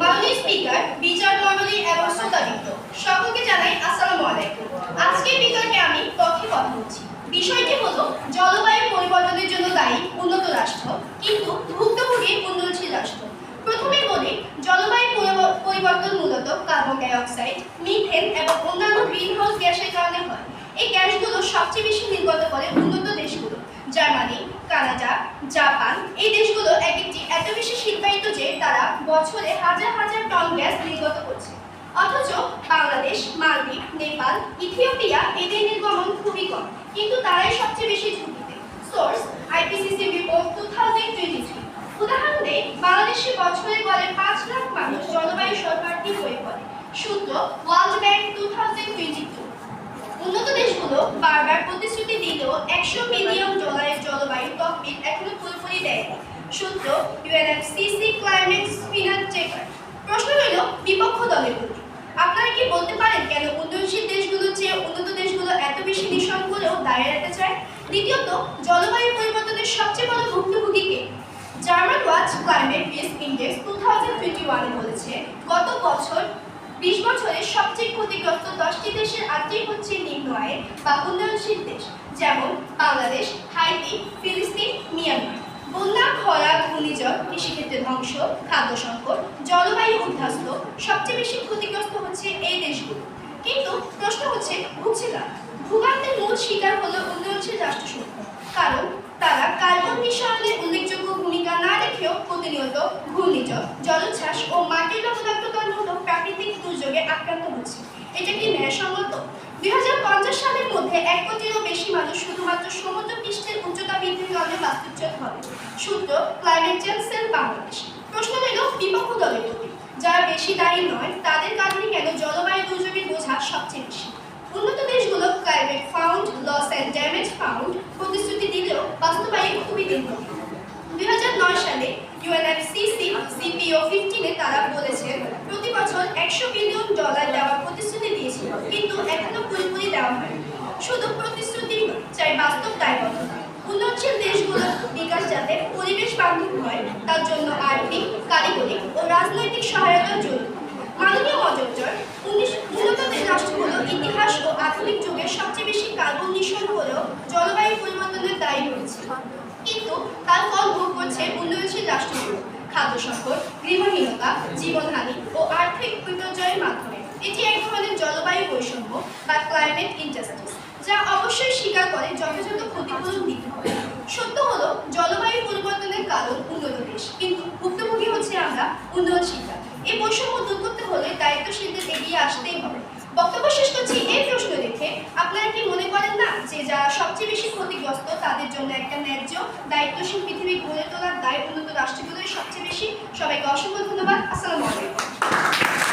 মাননীয় স্পিকার বিচার মণ্ডলী এবং শ্রোতাবৃন্দ, সকলকে জানাই আসসালামু আলাইকুম। আজকের বিতর্কে আমি পক্ষে কথা বলছি বিষয়টি হলো, জলবায়ু পরিবর্তনের জন্য দায়ী উন্নত রাষ্ট্র কিন্তু ভুক্তভোগী উন্নয়নশীল রাষ্ট্র। প্রথমে বলি, জলবায়ু পরিবর্তন মূলত কার্বন ডাই অক্সাইড মিথেন এবং অন্যান্য গ্রিনহাউস গ্যাসের কারণে হয়। এই গ্যাসগুলো সবচেয়ে বেশি নির্গত করে উন্নত দেশগুলো জার্মানি কানাডা জাপান, এই দেশগুলো এক একটি এত বেশি শিল্পায়িত যে তারা বছরে হাজার হাজার টন গ্যাস নির্গত করছে। অথচ বাংলাদেশ, মালদ্বীপ, নেপাল, ইথিওপিয়া এদের নির্গমন খুবই কম, কিন্তু তারাই সবচেয়ে বেশি ঝুঁকিতে। Source, IPCC report two thousand twenty three উদাহরণ দেই, বাংলাদেশে বছরে গড়ে পাঁচ লাখ মানুষ জলবায়ু শরণার্থী হয়ে পড়ে। সূত্র world bank two thousand twenty two উন্নত দেশগুলো বারবার প্রতিশ্রুতি দিলেও একশো মিলিয়ন ডলারের জলবায়ু তহবিল এখনও পুরোপুরি দেয়নি সূত্র ইউএনএফসিসি ক্লাইমেট স্পিনার চেকার প্রশ্ন হলো বিপক্ষ দলের প্রতি। আপনারা কি বলতে পারেন কেন উন্নয়নশীল দেশগুলোর চেয়ে উন্নত দেশগুলো এত বেশি নিঃসঙ্গলেও দাঁড়িয়ে রাখতে চায়? দ্বিতীয়ত, জলবায়ু পরিবর্তনের সবচেয়ে বড় ভুক্তভোগী German watch climate risk index two thousand twenty ওয়ানে বলেছে, গত বছর বিশ বছরে সবচেয়ে ক্ষতিগ্রস্ত দশটি দেশের আটটি হচ্ছে নিম্ন আয়ের বা উন্নয়নশীল দেশ, যেমন বাংলাদেশ, হাইতি, ফিলিস্তিন, মিয়ানমার। কৃষিক্ষেত্রে ধ্বংস, খাদ্য সংকট, জলবায়ু উদ্ধাস্ত সবচেয়ে বেশি ক্ষতিগ্রস্ত হচ্ছে এই দেশগুলো। কিন্তু প্রশ্ন হচ্ছে ভুগছে কারা ভূগান্তের মূল শিকার হলো উন্নয়নশীল রাষ্ট্রসমূহ। কারণ তারা কার্বন নিঃসরণে উল্লেখযোগ্য ভূমিকা না রেখেও প্রতিনিয়ত ঘূর্ণিঝড়, জলোচ্ছ্বাস ও মাটির লবণাক্তকরণ হলো প্রাকৃতিক দুর্যোগে আক্রান্ত হচ্ছে। এটা কি ন্যায়সঙ্গত? দুই হাজার মধ্যে এক কোটিরও বেশি মানুষ শুধুমাত্র সমুদ্র পৃষ্ঠের উচ্চতা বৃদ্ধির কারণে বাস্তুচ্যুত হবে। সূত্র ক্লাইমেট চেঞ্জ সেল বাংলাদেশ প্রশ্ন রইল বিপক্ষ দলের প্রতি যারা বেশি দায়ী নয়, তাদের কারণে কেন জলবায়ু দুর্যোগের বোঝা সবচেয়ে বেশি? উন্নত দেশগুলো climate fund loss and damage fund প্রতিশ্রুতি দিলেও বাস্তবায়ন খুবই দীর্ঘ দুই হাজার নয় সালে ইউএনএফসিসি সিপিও ফিফটিনে তারা বলেছে, প্রতি বছর একশো বিলিয়ন ডলার দেওয়ার প্রতিশ্রুতি দিয়েছিল, কিন্তু এখনও পুরোপুরি দেওয়া হয়নি। শুধু প্রতিশ্রুতি চাই বাস্তব দায়বদ্ধতা উন্নয়নশীল দেশগুলোর বিকাশ যাতে পরিবেশ বান্ধব হয়, তার জন্য আর্থিক কারিগরি ও রাজনৈতিক সহায়তা জরুরি মাননীয় মজুমদার উনিশ উন্নত রাষ্ট্রগুলো ইতিহাস ও আধুনিক যুগের সবচেয়ে বেশি কার্বন নিঃসরণ হলেও জলবায়ু পরিবর্তনের দায়ী রয়েছে। কিন্তু তার ফল ভোগ করছে উন্নয়নশীল রাষ্ট্রগুলো। খাদ্য সংকট, গৃহহীনতা, জীবনহানি ও আর্থিক বিপর্যয়ের মাধ্যমে। এটি এক ধরনের জলবায়ু বৈষম্য বা ক্লাইমেট ইনজাস্টিস যা অবশ্যই স্বীকার করে যথাযথ ক্ষতিপূরণ দিতে হবে। সত্য হলো, জলবায়ু পরিবর্তনের কারণ উন্নত দেশ। কিন্তু ভুক্তভোগী হচ্ছে আমরা উন্নয়নশীলরা এই বৈষম্য দূর করতে হলে দায়িত্বশীলদের এগিয়ে আসতেই হবে। বক্তব্য শেষ করছি এই প্রশ্ন রেখে। আপনারা কি মনে করেন না যে যারা সবচেয়ে বেশি ক্ষতিগ্রস্ত, তাদের জন্য একটা ন্যায্য, দায়িত্বশীল পৃথিবী গড়ে তোলার দায় উন্নত রাষ্ট্রগুলোই সবচেয়ে বেশি? সবাইকে অসংখ্য ধন্যবাদ। আসসালামু আলাইকুম।